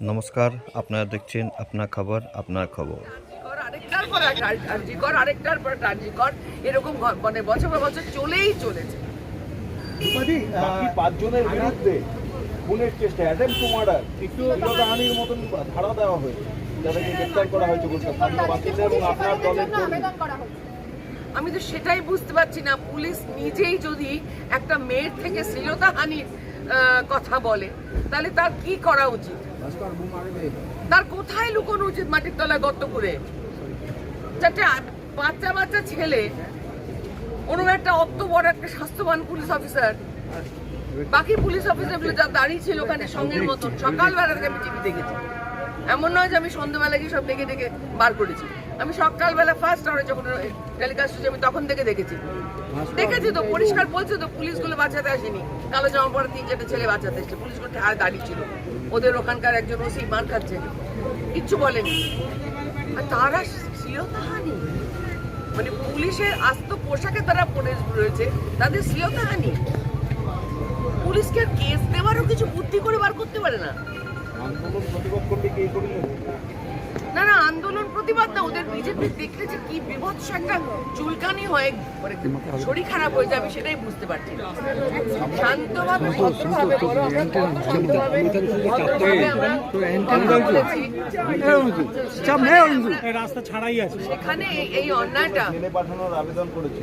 নমস্কার আপনারা দেখছেন আপনার খবর আপনার খবর। আরেকটার পর আরেকটার এরকম মানে বছর পর বছর চলেই চলেছে। পাঁচজনের বিরুদ্ধে খুনের চেষ্টা অ্যাটেম্প টু মার্ডার একটু ইরদাহানির মতন ধারা দেওয়া হয়েছে যাদেরকে গ্রেপ্তার করা হয়েছে বলতে স্থানীয় এবং আপনার দলের আমি তো সেটাই বুঝতে পারছি না পুলিশ নিজেই যদি একটা মেয়ের থেকে শ্লীলতাহানির আহ, কথা বলে। তাহলে তার কি করা উচিত? তার কোথায় লুকোনো উচিত মাটির তলায় গর্ত করে? বাচ্চা বাচ্চা ছেলে ওরকম একটা অত বড় একটা স্বাস্থ্যবান পুলিশ অফিসার। বাকি পুলিশ অফিসারগুলো যা দাঁড়িয়ে ছিল ওখানে সঙ্গের মতন। সকালবেলা আমি টিভি দেখেছি। এমন নয় যে আমি সন্ধ্যেবেলা গিয়ে সব দেখে দেখে বার করেছি। আমি সকালবেলা ফার্স্ট আওয়ারে যখন টেলিকাস্ট হচ্ছে আমি তখন থেকে দেখেছি। দেখেছি তো, পরিষ্কার বলছে তো, পুলিশগুলো বাঁচাতে আসেনি। কালো জামা পরে তিন চারটে ছেলে বাঁচাতে এসছে। পুলিশগুলো আর দাঁড়িয়ে ছিল। ওদের ওখানকার একজন ওসি মার খাচ্ছে। কিচ্ছু বলেনি। আর তারা শ্লীলতাহানি। মানে পুলিশের আস্ত পোশাকে তারা পরে রয়েছে, তাদের শ্লীলতাহানি। পুলিশকে কেস দেওয়ারও কিছু বুদ্ধি করে বার করতে পারে না। না না আন্দোলন প্রতিবাদ না ওদের বিজেপি দেখলে যে কি বিভৎস একটা চুলকানি হয়ে মানে শরীর খারাপ হয়ে যাবে সেটাই বুঝতে পারছি না। শান্তভাবে ভদ্রভাবে শান্তভাবে ভদ্রভাবে আমরা রাস্তা ছাড়াই আছে। সেখানে এই- অন্যায়টা। পাঠানোর আবেদন করেছে।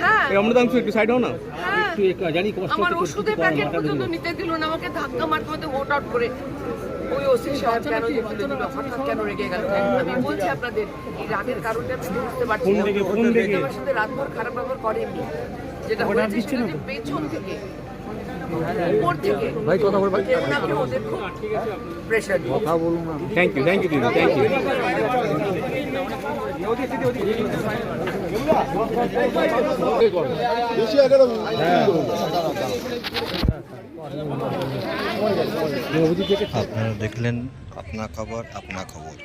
হ্যাঁ। অমৃতাংশ একটু সাইড হও না। হ্যাঁ। জানি আমার ওষুধের প্যাকেট পর্যন্ত নিতে দিল না আমাকে ধাক্কা মারতে মারতে হোট আউট করে। ওই ওসি সাহেব কেন যে তুলে দিল? হঠাৎ কেন রেগে গেল? আমি বলছি আপনাদের এই রাগের কারণটা আমি বুঝতে পারছি না? আমার সাথে রাতভর খারাপ ব্যবহার করেননি। যেটা হয়েছে সেটা পেছন থেকে উপর থেকে ভাই কথা বলবেন ওনাকে ওদের খুব প্রেশার কথা বলুন থ্যাংক ইউ থ্যাংক ইউ দিদি থ্যাংক ইউ আপনারা দেখলেন আপনার খবর আপনার খবর।